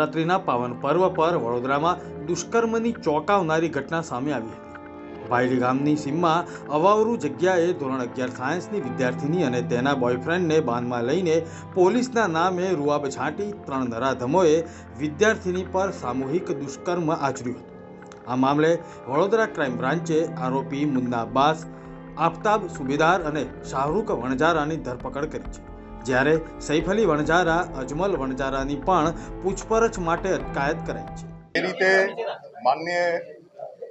નવરાત્રિના પાવન પર્વ પર વડોદરામાં દુષ્કર્મની ચોંકાવનારી ઘટના સામે આવી હતી. ભાયલી ગામની સીમમાં અવાવરૂ જગ્યાએ ધોરણ અગિયાર સાયન્સની વિદ્યાર્થીની અને તેના બોયફ્રેન્ડને બાંધમાં લઈને પોલીસના નામે રૂઆબ છાંટી ત્રણ નરાધમોએ વિદ્યાર્થીની પર સામૂહિક દુષ્કર્મ આચર્યું હતું. આ મામલે વડોદરા ક્રાઇમ બ્રાન્ચે આરોપી મુન્ના અબ્બાસ આફતાબ સુબેદાર અને શાહરૂખ વણજારાની ધરપકડ કરી છે. જ્યારે સૈફ અલી વણજારા અજમલ વણજારાની પણ પૂછપરછ માટે અટકાયત કરાઈ છે. એ રીતે માન્ય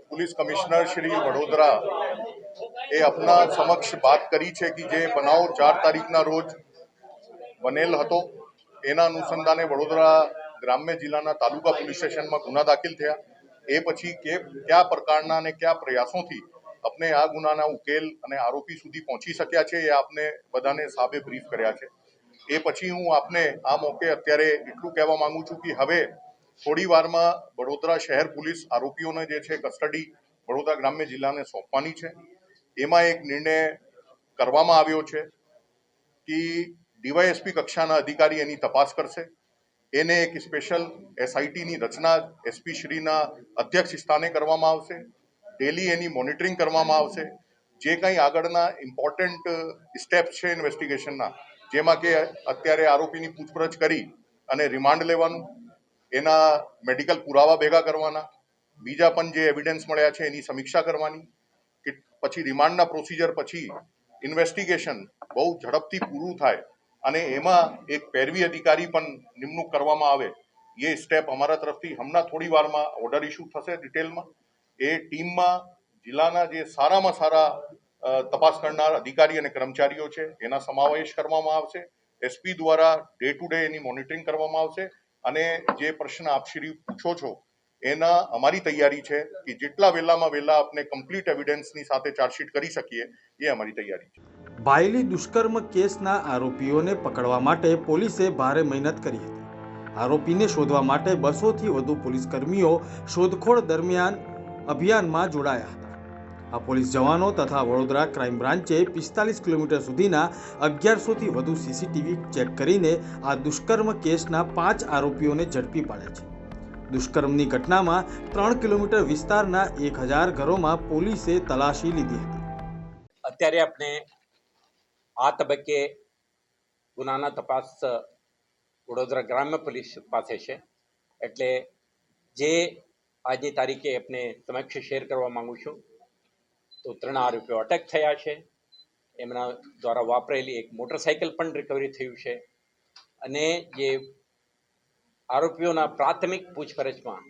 પોલીસ કમિશનર શ્રી વડોદરા એ આપના સમક્ષ વાત કરી છે કે જે બનાવ ચાર તારીખના રોજ બનેલ હતો. એના અનુસંધાને વડોદરા ગ્રામ્ય જિલ્લાના તાલુકા પોલીસ સ્ટેશનમાં ગુના દાખલ થયા. એ પછી કે કયા પ્રકારના અને કયા પ્રયાસોથી આપણે આ ગુનાના ઉકેલ અને આરોપી સુધી પહોંચી શક્યા છે એ આપને બધાને સાબે બ્રીફ કર્યા છે. એ પછી હું આપને આ મોકે અત્યારે એટલું કહેવા માંગુ છું કે હવે થોડી વારમાં વડોદરા શહેર પોલીસ આરોપીઓને જે છે કસ્ટડી વડોદરા ગ્રામ્ય જિલ્લાને સોંપવાની છે. એમાં એક નિર્ણય કરવામાં આવ્યો છે કે ડીવાયએસપી કક્ષાના અધિકારી એની તપાસ કરશે. એને એક સ્પેશિયલ એસઆઈટીની રચના એસપી શ્રીના અધ્યક્ષ સ્થાને કરવામાં આવશે. ડેલી એની મોનિટરિંગ કરવામાં આવશે. જે કંઈ આગળના ઇમ્પોર્ટન્ટ સ્ટેપ છે ઇન્વેસ્ટિગેશનના જેમાં કે અત્યારે આરોપીની પૂછપરછ કરી અને રિમાન્ડ લેવાનું, એના મેડિકલ પુરાવા ભેગા કરવાના, બીજા પણ જે એવિડન્સ મળ્યા છે એની સમીક્ષા કરવાની, કે પછી રિમાન્ડના પ્રોસિજર પછી ઇન્વેસ્ટિગેશન બહુ ઝડપથી પૂરું થાય અને એમાં એક પેરવી અધિકારી પણ નિમણૂક કરવામાં આવે, એ સ્ટેપ અમારા તરફથી હમણાં થોડી વારમાં ઓર્ડર ઇસ્યુ થશે ડિટેલમાં એ ટીમમાં જિલ્લાના જે સારામાં સારા તપાસ કરનાર અધિકારી અને કર્મચારીઓ છે. એના સમાવેશ કરવામાં આવશે. એસપી દ્વારા ડે ટુ ડે એની મોનિટરિંગ કરવામાં આવશે. અને જે પ્રશ્ન આપ શ્રી પૂછો છો, એના અમારી તૈયારી છે કે જેટલા વહેલામાં વહેલા આપણે કમ્પ્લીટ એવિડન્સની સાથે ચાર્જશીટ કરી શકીએ, એ અમારી તૈયારી છે. ભાયલી દુષ્કર્મ કેસના આરોપીઓને પકડવા માટે પોલીસે ભારે મહેનત કરી હતી. આરોપીને શોધવા માટે બસોથી વધુ પોલીસ કર્મીઓ શોધખોળ દરમિયાન અભિયાનમાં જોડાયા હતા. આ પોલીસ જવાનો તથા વડોદરા ક્રાઇમ બ્રાન્ચે પિસ્તાલીસ કિલોમીટર સુધીના અગિયારસોથી વધુ સીસીટીવી ચેક કરીને આ દુષ્કર્મ કેસના પાંચ આરોપીઓને ઝડપી પાડ્યા છે. દુષ્કર્મની ઘટનામાં ત્રણ કિલોમીટર વિસ્તારના એક હજાર ઘરોમાં પોલીસે તલાશી લીધી હતી. અત્યારે આપણે આ તબક્કે ગુનાના તપાસ વડોદરા ગ્રામ્ય પોલીસ પાસે છે. એટલે જે આજની તારીખે આપણે સમક્ષ શેર કરવા માંગુ છું તો ત્રણ આરોપીઓ અટક થયા છે. એમના દ્વારા વાપરેલી એક મોટરસાયકલ પણ રિકવરી થયું છે. અને જે આરોપીઓના પ્રાથમિક પૂછપરછમાં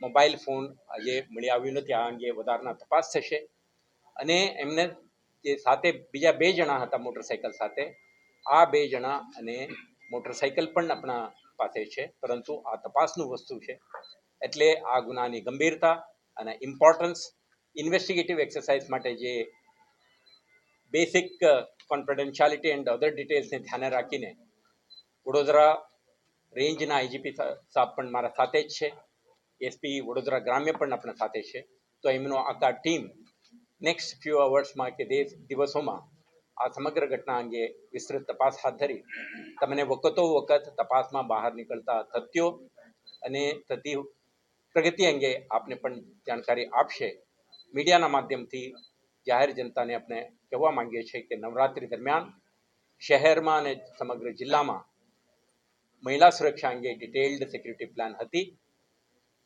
મોબાઈલ ફોન આજે મળી આવ્યું નથી. આ અંગે વધારાના તપાસ થશે. અને એમને જે સાથે બીજા બે જણા હતા મોટરસાયકલ સાથે, આ બે જણા અને મોટરસાયકલ પણ આપણા પાસે છે. પરંતુ આ તપાસનું વસ્તુ છે. એટલે આ ગુનાની ગંભીરતા અને ઇમ્પોર્ટન્સ ઇન્વેસ્ટિગેટિવ એક્સરસાઇઝ માટે જે બેસિક કોન્ફિડેન્શિયાલિટી એન્ડ અધર ડિટેલ્સને ધ્યાને રાખીને વડોદરા રેન્જના આઈજીપી સાહેબ પણ મારા સાથે જ છે. એસપી વડોદરા ગ્રામ્ય પણ આપણા સાથે છે. તો એમનો આખા ટીમ નેક્સ્ટ ફ્યુ અવર્સમાં કે દેશ દિવસોમાં આ સમગ્ર ઘટના અંગે વિસ્તૃત તપાસ હાથ ધરી. તમને વખતો વખત તપાસમાં બહાર નીકળતા તથ્યો અને થતી પ્રગતિ અંગે આપને પણ જાણકારી આપશે. મીડિયાના માધ્યમથી જાહેર જનતાને આપણે કહેવા માંગીએ છીએ કે નવરાત્રિ દરમિયાન શહેરમાં અને સમગ્ર જિલ્લામાં મહિલા સુરક્ષા અંગે ડિટેલ્ડ સિક્યુરિટી પ્લાન હતી.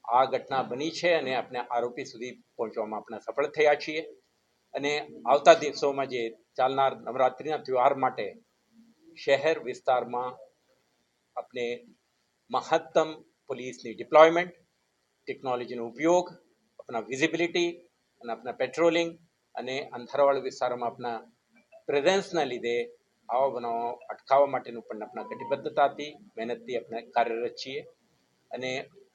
આ ઘટના બની છે અને આપણે આરોપી સુધી પહોંચવામાં આપણે સફળ થયા છીએ. અને આવતા દિવસોમાં જે ચાલનાર નવરાત્રિના તહેવાર માટે શહેર વિસ્તારમાં આપણે મહત્તમ પોલીસની ડિપ્લોયમેન્ટ, ટેકનોલોજીનો ઉપયોગ, આપણા વિઝિબિલિટી અને આપણા પેટ્રોલિંગ અને અંધારાવાળા વિસ્તારોમાં આપણા પ્રેઝન્સના લીધે આવા બનાવો અટકાવવા માટેનું પણ આપણા કટિબદ્ધતાથી મહેનતથી આપણે કાર્યરત છીએ. અને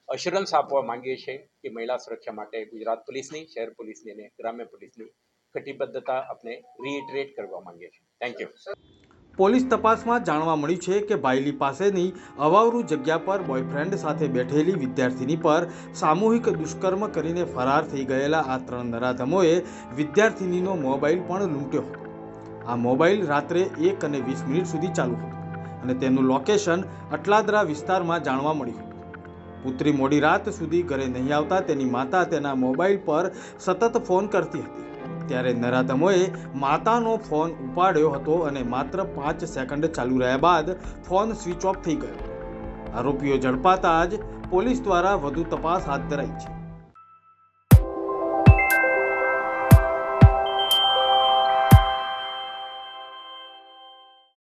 અશ્યોરન્સ આપવા માંગીએ છીએ કે મહિલા સુરક્ષા માટે ગુજરાત પોલીસની, શહેર પોલીસની અને ગ્રામ્ય પોલીસની કટિબદ્ધતા આપણે રીઇટરેટ કરવા માંગીએ છીએ. થેન્ક યુ પોલીસ તપાસમાં જાણવા મળ્યું છે કે બાયલી પાસેની અવાવરૂ જગ્યા પર બોયફ્રેન્ડ સાથે બેઠેલી વિદ્યાર્થીની પર સામૂહિક દુષ્કર્મ કરીને ફરાર થઈ ગયેલા આ ત્રણ નરાધમોએ વિદ્યાર્થિનીનો મોબાઈલ પણ લૂંટ્યો હતો. આ મોબાઈલ રાત્રે એક અને વીસ મિનિટ સુધી ચાલુ હતું અને તેનું લોકેશન અટલાદરા વિસ્તારમાં જાણવા મળ્યું પુત્રી મોડી રાત સુધી ઘરે નહીં આવતા તેની માતા તેના મોબાઈલ પર સતત ફોન કરતી હતી. ત્યારે નરાધમોએ માતાનો ફોન ઉપાડ્યો હતો અને માત્ર પાંચ સેકન્ડ ચાલુ રહ્યા બાદ ફોન સ્વિચ ઓફ થઈ ગયો. આરોપીઓ ઝડપાતા જ પોલીસ દ્વારા વધુ તપાસ હાથ ધરાઈ છે.